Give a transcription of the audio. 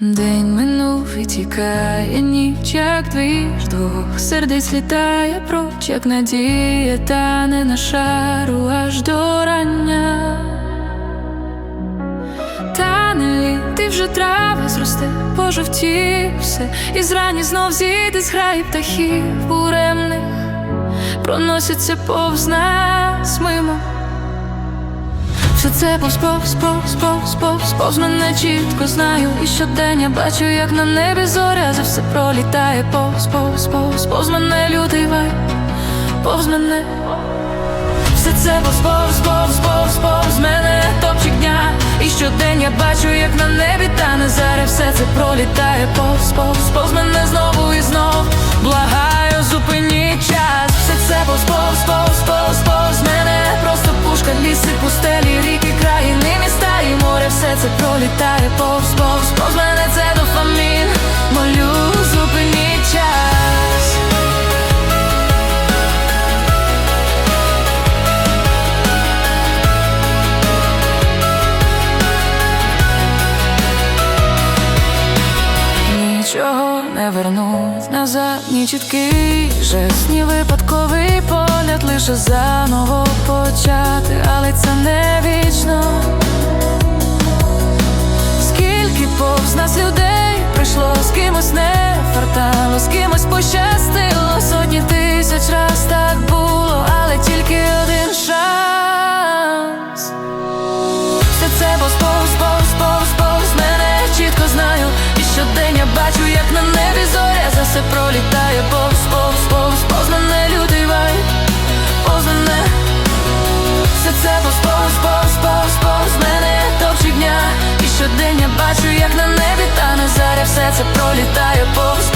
День минув і тікає ніч, як твій двох сердець літає проч, як надія, та не на шару аж до рання. Та не літ, ти вже трави зросте, пожовтів все, і зрані знов зійде з граї птахів буремних, проносяться повз нас мимо. Все це повз, повз, повз, повз, повз, мене чітко знаю І щодень бачу, як на небі зоря за все пролітає. Повз, повз, повз, повз мене лютий вай, повз мене. Все це повз, повз, повз, повз, повз мене топчик дня. І щодень я бачу, як на небі тане заря Все це пролітає. Повз, повз, повз мене знову пролітає повз, повз, повз мене це дофамін. Молю, зупиніть час. Нічого не вернуть назад, ні чіткий жест, ні випадковий погляд, лише заново почати, але це не вічно. Кимось не фартало, з кимось пощастило, сотні тисяч раз так було, але тільки один шанс. Все це повз, повз, повз, повз, повз мене чітко знаю. І щодень я бачу, як на небі зоря за все пролітає. Повз, повз, повз, повз мене лютий вай, повз мене. Все це повз, повз, повз, повз, повз мене топчик дня. І щодень я бачу, як на небі Все це пролітає повз,